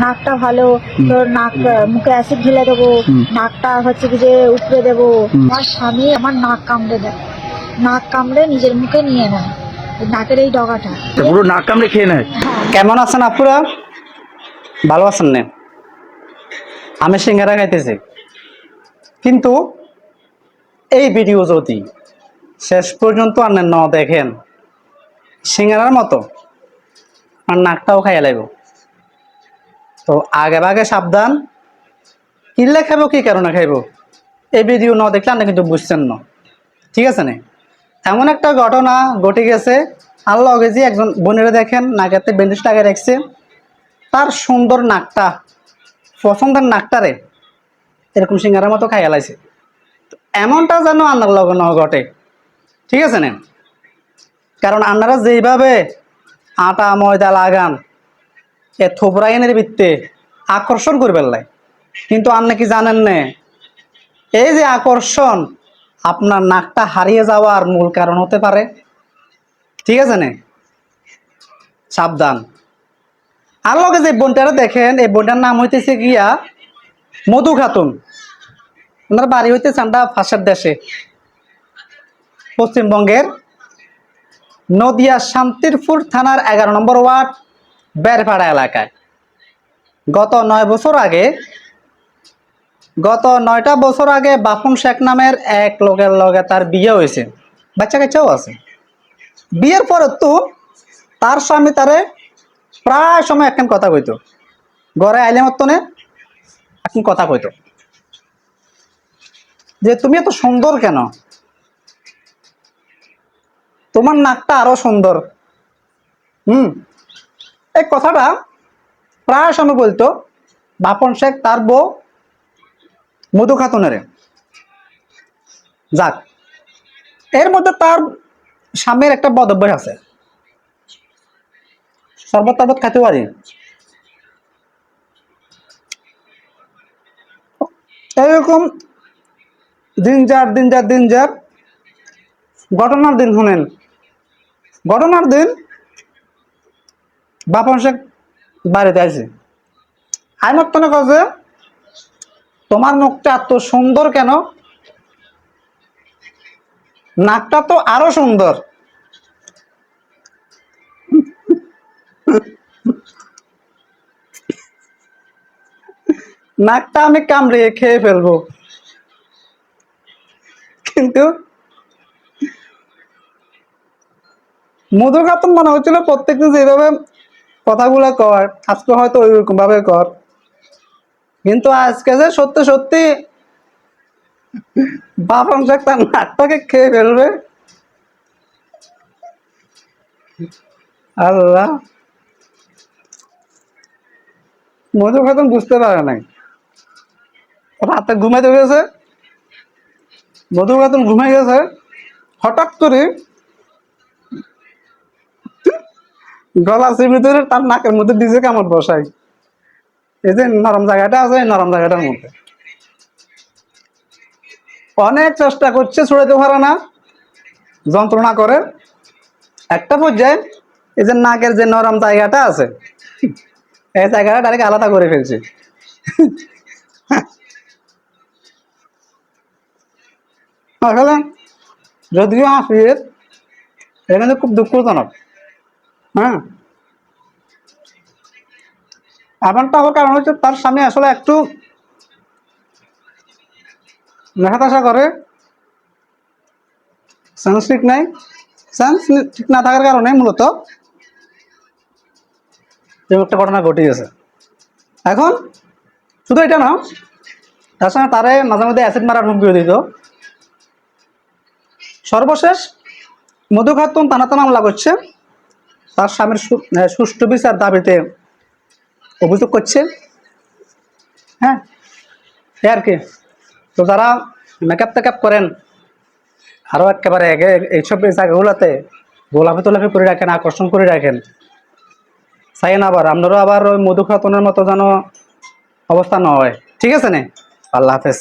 নাকটা ভালো তোর নাক মুখে অ্যাসিড ঢেলে দেবো নাকটা হচ্ছে কি যে উপড়ে দেবো। আমার স্বামী আমার নাক কামড়ে দেয়। নাক কামড়ে নিজের মুখে নিয়ে নেয়। নাকের এই ডগাটা। পুরো নাক কামড়ে খেয়ে নেয়? হ্যাঁ। কেমন আছেন আপুরা? ভালো আছেন না? আমি সিঙ্গারা খাইতেছি। কিন্তু এই ভিডিও যদি শেষ পর্যন্ত আর ন দেখেন সিঙ্গারার মতো আর নাকটাও খাইয়া লাগব তো আগে ভাগে সাবধান। কিনলে খাইব, কি কারণে খাইব? এই ভিডিও ন দেখলে আপনি কিন্তু বুঝছেন না। ঠিক আছে না? এমন একটা ঘটনা ঘটে গেছে। আল্লাহ গেছি একজন বোনেরা দেখেন নাকেতে ব্যান্ডেজ লাগিয়ে রাখছে। তার সুন্দর নাকটা, পছন্দের নাকটারে এরকম সিঙ্গারের মতো খাইয়া লাইছে। এমনটা যেন আন্নার লগে ন ঘটে। ঠিক আছে না? কারণ আন্নারা যেইভাবে আটা, ময়দা লাগান এ থোবরাইনের ভিত্তে আকর্ষণ করে ফেললাই কিন্তু আপনি কি জানেন না? এই যে আকর্ষণ, আপনার নাকটা হারিয়ে যাওয়ার মূল কারণ হতে পারে। ঠিক আছে না? সাবধান। আর লগে যে বোনটারা দেখেন, এই বোনটার নাম হইতেছে গিয়া মধু খাতুন। ওনার বাড়ি হইতেছে আমরা ফাঁসের দেশে। পশ্চিমবঙ্গের নদিয়া শান্তিরপুর থানার এগারো নম্বর ওয়ার্ড। বেরপাড়া এলাকায়। গত নয় বছর আগে, গত নয়টা বছর আগে বাপন শেখ নামের এক লোকের লগে তার বিয়ে হয়েছে। বাচ্চা কাচ্চাও আছে। বিয়ের পরে তো তার স্বামী তারে প্রায় সময় একখান কথা কইতো। ঘরে আইলে মতনে এখন কথা কইতো। যে, তুমি এত সুন্দর কেন? তোমার নাকটা আরও সুন্দর। হুম? কথাটা প্রায় সময় বলতো বাপন শেখ তার বউ মধু খাতুনের। যাক, এর মধ্যে তার স্বামীর একটা বদ অভ্যাস আছে। শরবত টরবত খাইতে পারি। এরকম দিন যার দিন যার দিন যার, ঘটনার দিন শুনেন। ঘটনার দিন বাপন শেখ বাড়িতে তোমার মুখটা এত সুন্দর কেন? নাকটা তো আরও সুন্দর। নাকটা আমি কামড়িয়ে খেয়ে ফেলব। কিন্তু মধু খাতুন মনে হচ্ছিল প্রত্যেকদিন যেভাবে কথাগুলো কর, আজকে হয়তো ওইরকম ভাবে কর। কিন্তু আজকে যে সত্যি সত্যি তার নাকটাকে খেয়ে ফেলবে। আল্লাহ। মধু খাতুন বুঝতে পারে নাই। রাতে ঘুমাইতে গেছে। মধু খাতুন ঘুমাই গেছে। হঠাৎ করে গলা ভিতরে তার নাকের মধ্যে দিছে কামড় বসাই এই যে নরম জায়গাটা আছে নরম জায়গাটার মধ্যে। অনেক চেষ্টা করছে ছুড়াতে পারে না। যন্ত্রণা করে। একটা পর্যায়ে এই যে নাকের যে নরম জায়গাটা আছে, এই জায়গাটা ডাইরেক্ট আলাদা করে ফেলছে। আসলে যদিও হাসির, এটা কিন্তু খুব দুঃখজনক। হ্যাঁ? এমনটা হওয়ার কারণ হচ্ছে তার স্বামী আসলে একটু নেশাতাশা করে। সেন্স ঠিক নাই। সেন্স ঠিক না থাকার কারণে মূলত একটা ঘটনা ঘটে গেছে। এখন শুধু এটা না, তার সঙ্গে তারে মাঝে মধ্যে অ্যাসিড মারার হুমকিও দিত। সর্বশেষ মধু খাতুন থানাতে মামলা করছে। তার স্বামীর সুষ্ঠু বিচার দাবিতে অভিযোগ করছে। হ্যাঁ? এই আর কি? তো যারা মেকআপ টেকআপ করেন, আরও একেবারে এইসব জায়গাগুলোতে গোলাপি তোলাপি করে রাখেন, আকর্ষণ করে রাখেন। চাইন আবার, আপনারও আবার ওই মধু খাতনের মতো যেন অবস্থা না হয়। ঠিক আছে নে? আল্লাহ হাফেজ।